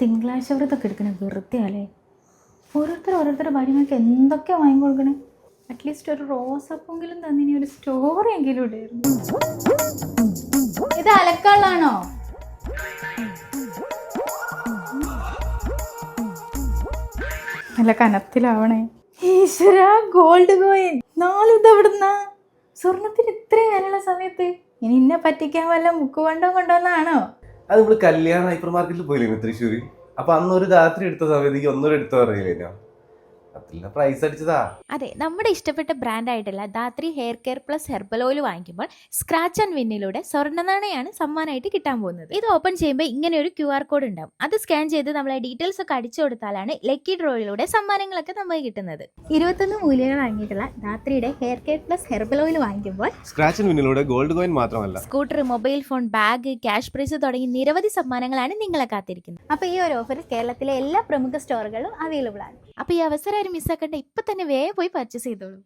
തിങ്കളാഴ്ച വ്രതമൊക്കെ എടുക്കണേ വെറുതെ അല്ലേ? ഓരോരുത്തർ ഓരോരുത്തരുടെ ഭാര്യമാർക്ക് എന്തൊക്കെ വാങ്ങിക്കൊടുക്കണേ അറ്റ്ലീസ്റ്റ് ഒരു റോസപ്പെങ്കിലും തന്നിനി ഒരു സ്റ്റോറി എങ്കിലും ഇടായിരുന്നു ഇത് അലക്കാളാണോ നല്ല കനത്തിലാവണേ. ഈശ്വര ഗോൾഡ് കോയിൻ നാളിത് എവിടുന്ന? സ്വർണത്തിന് ഇത്രയും വിലയുള്ള സമയത്ത് ഇനി ഇന്നെ പറ്റിക്കാൻ വല്ല മുക്കുവണ്ടം കൊണ്ടുവന്നാണോ? അത് നമ്മൾ കല്യാണ ഹൈപ്പർ മാർക്കറ്റിൽ പോയില്ലേ തൃശ്ശൂർ അപ്പൊ അന്നൊരു രാത്രി എടുത്ത സമയത്ത് ഒന്നൂടെ എടുത്തു അടിച്ചതാ അതെ നമ്മുടെ ഇഷ്ടപ്പെട്ട ബ്രാൻഡ് ആയിട്ടുള്ള Dhathri hair care plus herbal oil വാങ്ങിക്കുമ്പോൾ സ്ക്രാച്ച് ആൻഡ് വിന്നിലൂടെ സ്വർണ നാണയാണ് സമ്മാനമായിട്ട് കിട്ടാൻ പോകുന്നത്. ഇത് ഓപ്പൺ ചെയ്യുമ്പോൾ ഇങ്ങനെ ഒരു ക്യു ആർ കോഡ് ഉണ്ടാവും. അത് സ്കാൻ ചെയ്ത് നമ്മളെ ഡീറ്റെയിൽസ് ഒക്കെ അടിച്ചു കൊടുത്താലാണ് ലക്കി ഡ്രോയിലൂടെ സമ്മാനങ്ങളൊക്കെ നമുക്ക് കിട്ടുന്നത്. ഇരുപത്തൊന്ന് മൂല്യങ്ങൾ വാങ്ങിയിട്ടുള്ള ധാത്രിയുടെ hair care plus herbal oil വാങ്ങിക്കുമ്പോൾ സ്ക്രാച്ച് ആൻഡ് വിന്നിലൂടെ ഗോൾഡ് കോയിൻ മാത്രമല്ല. Scooter mobile phone bag cash prize തുടങ്ങി നിരവധി സമ്മാനങ്ങളാണ് നിങ്ങളെ കാത്തിരിക്കുന്നത്. അപ്പോൾ ഈ ഒരു ഓഫർ കേരളത്തിലെ എല്ലാ പ്രമുഖ സ്റ്റോറുകളിലും അവൈലബിൾ ആണ്. അപ്പോൾ ഈ അവസരം ആരും മിസ്സാക്കണ്ട ഇപ്പൊ തന്നെ വേഗം പോയി പർച്ചേസ് ചെയ്തോളൂ.